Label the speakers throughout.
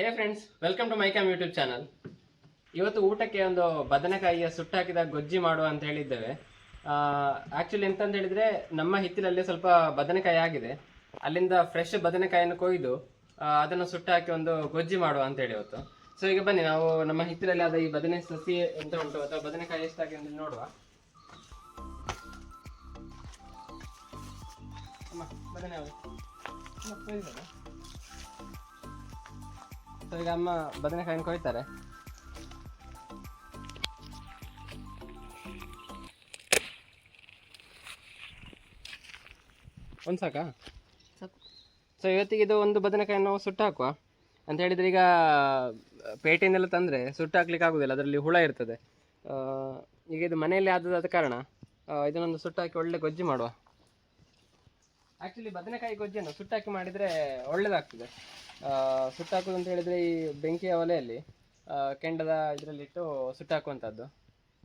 Speaker 1: Hey friends welcome to ಮೈಕಾಮ್ YouTube channel ಇವತ್ತು ಊಟಕ್ಕೆ ಒಂದು ಬದನೆಕಾಯಿಯ ಸುಟ್ಟಾಕಿದ ಗೊಜ್ಜಿ ಮಾಡುವ ಅಂತ ಹೇಳಿದ್ದೇವೆ. ಆ್ಯಕ್ಚುಲಿ ಎಂತಂತ ಹೇಳಿದ್ರೆ ನಮ್ಮ ಹಿತ್ತಿಲಲ್ಲಿ ಸ್ವಲ್ಪ ಬದನೆಕಾಯಿ ಆಗಿದೆ. ಅಲ್ಲಿಂದ ಫ್ರೆಶ್ ಬದನೆಕಾಯಿಯನ್ನು ಕೊಯ್ದು ಅದನ್ನು ಸುಟ್ಟಾಕಿ ಒಂದು ಗೊಜ್ಜಿ ಮಾಡುವ ಅಂತ ಹೇಳಿ ಇವತ್ತು. ಸೊ ಈಗ ಬನ್ನಿ, ನಾವು ನಮ್ಮ ಹಿತ್ತಿಲಲ್ಲಿ ಆದ ಈ ಬದನೆ ಸಸಿ ಎಂತ ಉಂಟು ಅಥವಾ ಬದನೆಕಾಯಿ ಎಷ್ಟಾಗಿ ಅಂತ ನೋಡುವ. ಬದನೆ? ಸೊ ಈಗ ಅಮ್ಮ ಬದನೆಕಾಯಿನ ಕೊಯ್ತಾರೆ. ಒಂದು ಸಾಕಾ? ಸೊ ಇವತ್ತಿಗೆ ಇದು ಒಂದು ಬದನೆಕಾಯಿ ನಾವು ಸುಟ್ಟು ಹಾಕುವ. ಅಂತ ಹೇಳಿದ್ರೆ ಈಗ ಪೇಟೆಯಿಂದೆಲ್ಲ ತಂದರೆ ಸುಟ್ಟು ಹಾಕ್ಲಿಕ್ಕೆ ಆಗೋದಿಲ್ಲ ಅದರಲ್ಲಿ ಹುಳ ಇರ್ತದೆ. ಈಗ ಇದು ಮನೆಯಲ್ಲಿ ಆದದಾದ ಕಾರಣ ಇದನ್ನೊಂದು ಸುಟ್ಟು ಹಾಕಿ ಒಳ್ಳೆ ಗೊಜ್ಜಿ ಮಾಡುವ. ಆ್ಯಕ್ಚುಲಿ ಬದನೆಕಾಯಿ ಗೊಜ್ಜನ್ನು ಸುಟ್ಟಾಕಿ ಮಾಡಿದರೆ ಒಳ್ಳೆಯದಾಗ್ತದೆ ಸುಟ್ಟಾಕೋದು ಅಂತ ಹೇಳಿದರೆ ಈ ಬೆಂಕಿಯ ಒಲೆಯಲ್ಲಿ ಕೆಂಡದ ಇದರಲ್ಲಿಟ್ಟು ಸುಟ್ಟಾಕುವಂಥದ್ದು.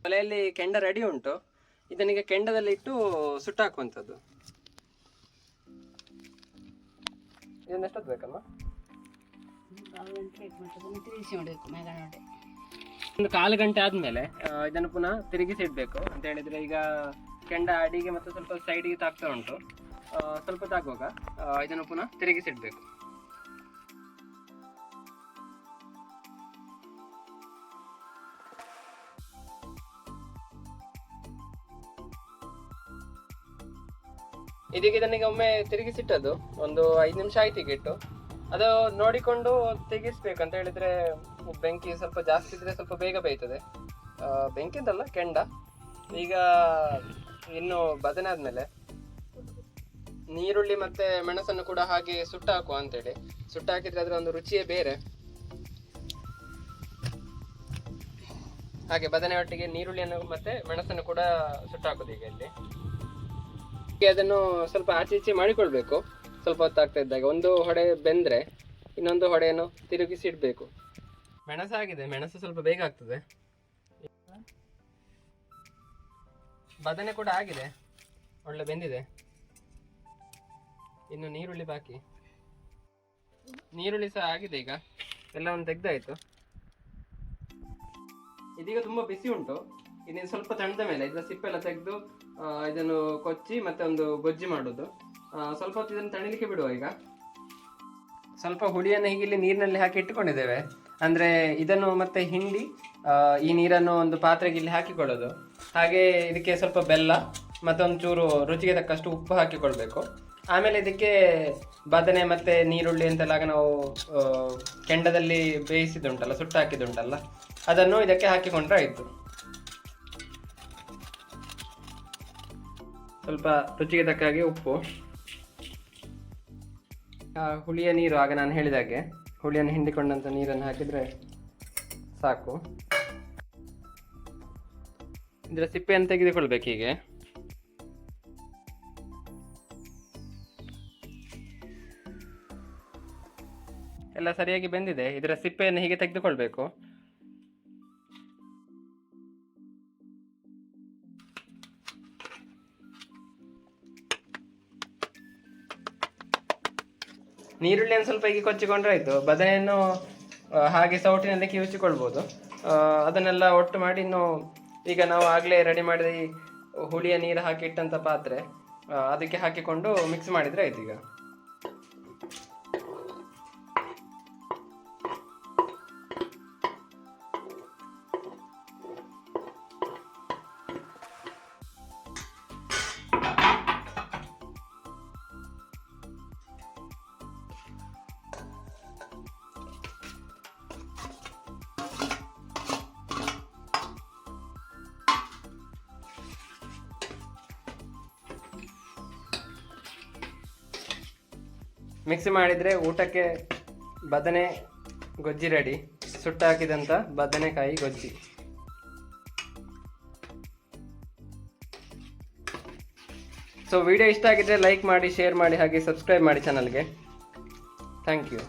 Speaker 1: ಒಲೆಯಲ್ಲಿ ಕೆಂಡ ರೆಡಿ ಉಂಟು. ಇದನಿಗೆ ಕೆಂಡದಲ್ಲಿ ಇಟ್ಟು ಸುಟ್ಟಾಕುವಂಥದ್ದು. ಇದನ್ನು ಎಷ್ಟೊತ್ತು ಬೇಕಮ್ಮ? ಒಂದು ಕಾಲು ಗಂಟೆ ಆದಮೇಲೆ ಇದನ್ನು ಪುನಃ ತಿರುಗಿಸಿ ಇಡಬೇಕು. ಅಂತ ಹೇಳಿದರೆ ಈಗ ಕೆಂಡ ಅಡಿಗೆ ಮತ್ತು ಸ್ವಲ್ಪ ಸೈಡಿಗೆ ತಾಗ್ತಾ ಉಂಟು. ಸ್ವಲ್ಪ ತಾಗುವಾಗ ಇದನ್ನು ಪುನಃ ತಿರುಗಿಸಿಡ್ಬೇಕು. ಇದೀಗ ಇದನ್ನಿಗೆ ಒಮ್ಮೆ ತಿರುಗಿಸಿಟ್ಟದ್ದು, ಒಂದು ಐದು ನಿಮಿಷ ಆಯ್ತು ಅದು ನೋಡಿಕೊಂಡು ತೆಗಿಸ್ಬೇಕು ಅಂತ ಹೇಳಿದ್ರೆ, ಬೆಂಕಿ ಸ್ವಲ್ಪ ಜಾಸ್ತಿ ಇದ್ರೆ ಸ್ವಲ್ಪ ಬೇಗ ಬೇಯ್ತದೆ. ಅಂತಲ್ಲ ಕೆಂಡ. ಈಗ ಇನ್ನು ಬದನೆ ಆದ್ಮೇಲೆ ನೀರುಳ್ಳಿ ಮತ್ತೆ ಮೆಣಸನ್ನು ಕೂಡ ಹಾಗೆ ಸುಟ್ಟು ಹಾಕುವ ಅಂತೇಳಿ. ಸುಟ್ಟು ಹಾಕಿದ್ರೆ ಅದರ ಒಂದು ರುಚಿಯೇ ಬೇರೆ. ಹಾಗೆ ಬದನೆ ಒಟ್ಟಿಗೆ ನೀರುಳ್ಳಿಯನ್ನು ಮತ್ತೆ ಮೆಣಸನ್ನು ಕೂಡ ಸುಟ್ಟಾಕೋದು ಈಗ ಇಲ್ಲಿ. ಅದನ್ನು ಸ್ವಲ್ಪ ಆಚೆ ಈಚೆ ಮಾಡಿಕೊಳ್ಬೇಕು. ಸ್ವಲ್ಪ ಹೊತ್ತಾಗ್ತಾ ಇದ್ದಾಗ. ಒಂದು ಹೊಡೆ ಬೆಂದ್ರೆ ಇನ್ನೊಂದು ಹೊಡೆಯನ್ನು ತಿರುಗಿಸಿ ಇಡಬೇಕು. ಮೆಣಸಾಗಿದೆ ಮೆಣಸು ಸ್ವಲ್ಪ ಬೇಗ ಆಗ್ತದೆ. ಬದನೆ ಕೂಡ ಆಗಿದೆ. ಒಳ್ಳೆ ಬೆಂದಿದೆ. ಇನ್ನು ನೀರುಳ್ಳಿ ಬಾಕಿ. ನೀರುಳ್ಳಿ ಸಹ ಆಗಿದೆ ಈಗ. ಎಲ್ಲವನ್ನು ತೆಗ್ದಾಯ್ತು. ಇದೀಗ ತುಂಬಾ ಬಿಸಿ ಉಂಟು. ಇನ್ನು ಸ್ವಲ್ಪ ತಣ್ಣದ ಮೇಲೆ ಇದರ ಸಿಪ್ಪೆಲ್ಲ ತೆಗೆದು ಇದನ್ನು ಕೊಚ್ಚಿ ಮತ್ತೆ ಒಂದು ಗೊಜ್ಜಿ ಮಾಡೋದು. ಸ್ವಲ್ಪ ಹೊತ್ತು ಇದನ್ನು ತಣಿಲಿಕ್ಕೆ ಬಿಡುವ ಈಗ. ಸ್ವಲ್ಪ ಹುಳಿಯನ್ನು ಹೀಗೆ ಇಲ್ಲಿ ನೀರಿನಲ್ಲಿ ಹಾಕಿ ಇಟ್ಟುಕೊಂಡಿದ್ದೇವೆ. ಅಂದ್ರೆ ಇದನ್ನು ಮತ್ತೆ ಹಿಂಡಿ ಈ ನೀರನ್ನು ಒಂದು ಪಾತ್ರೆಗೆ ಇಲ್ಲಿ ಹಾಕಿಕೊಳ್ಳೋದು. ಹಾಗೆ ಇದಕ್ಕೆ ಸ್ವಲ್ಪ ಬೆಲ್ಲ, ಮತ್ತೊಂದು ಚೂರು ರುಚಿಗೆ ತಕ್ಕಷ್ಟು ಉಪ್ಪು ಹಾಕಿಕೊಳ್ಬೇಕು. ಆಮೇಲೆ ಇದಕ್ಕೆ ಬದನೆ ಮತ್ತೆ ನೀರುಳ್ಳಿ ಅಂತೆಲ್ಲ ನಾವು ಕೆಂಡದಲ್ಲಿ ಬೇಯಿಸಿದುಂಟಲ್ಲ ಸುಟ್ಟು ಹಾಕಿದುಂಟಲ್ಲ ಅದನ್ನು ಇದಕ್ಕೆ ಹಾಕಿಕೊಂಡ್ರೆ ಆಯಿತು. ಸ್ವಲ್ಪ ರುಚಿಗೆ ತಕ್ಕ ಹಾಗೆ ಉಪ್ಪು ಹುಳಿಯ ನೀರು ಆಗ ನಾನು ಹೇಳಿದ ಹಾಗೆ, ಹುಳಿಯನ್ನು ಹಿಂಡಿಕೊಂಡಂತ ನೀರನ್ನು ಹಾಕಿದ್ರೆ ಸಾಕು. ಇದರ ಸಿಪ್ಪೆಯನ್ನು ತೆಗೆದುಕೊಳ್ಬೇಕು ಹೀಗೆ. ಎಲ್ಲ ಸರಿಯಾಗಿ ಬೆಂದಿದೆ. ಇದರ ಸಿಪ್ಪೆಯನ್ನು ಹೀಗೆ ತೆಗೆದುಕೊಳ್ಬೇಕು. ನೀರುಳ್ಳಿಯನ್ನು ಸ್ವಲ್ಪ ಹೀಗೆ ಕೊಚ್ಚಿಕೊಂಡ್ರೆ ಆಯ್ತು. ಬದನೆಯನ್ನು ಹಾಗೆ ಸೌಟಿನಲ್ಲಿ ಕಿವುಚಿಕೊಳ್ಬೋದು. ಅದನ್ನೆಲ್ಲ ಒಟ್ಟು ಮಾಡಿ ಇನ್ನು ಈಗ ನಾವು ಆಗಲೇ ರೆಡಿ ಮಾಡಿದ ಈ ಹುಳಿಯ ನೀರು ಹಾಕಿ ಇಟ್ಟಂತ ಪಾತ್ರೆ ಅದಕ್ಕೆ ಹಾಕಿಕೊಂಡು ಮಿಕ್ಸ್ ಮಾಡಿದ್ರೆ ಆಯ್ತು ಈಗ. ಮಿಕ್ಸ್ ಮಾಡಿದರೆ ಊಟಕ್ಕೆ ಬದನೆ ಗೊಜ್ಜಿ ರೆಡಿ ಸುಟ್ಟು ಹಾಕಿದಂಥ ಬದನೆಕಾಯಿ ಗೊಜ್ಜಿ. ಸೊ ವಿಡಿಯೋ ಇಷ್ಟ ಆಗಿದ್ರೆ ಲೈಕ್ ಮಾಡಿ ಶೇರ್ ಮಾಡಿ, ಹಾಗೆ ಸಬ್ಸ್ಕ್ರೈಬ್ ಮಾಡಿ ಚಾನಲ್ಗೆ ಥ್ಯಾಂಕ್ ಯು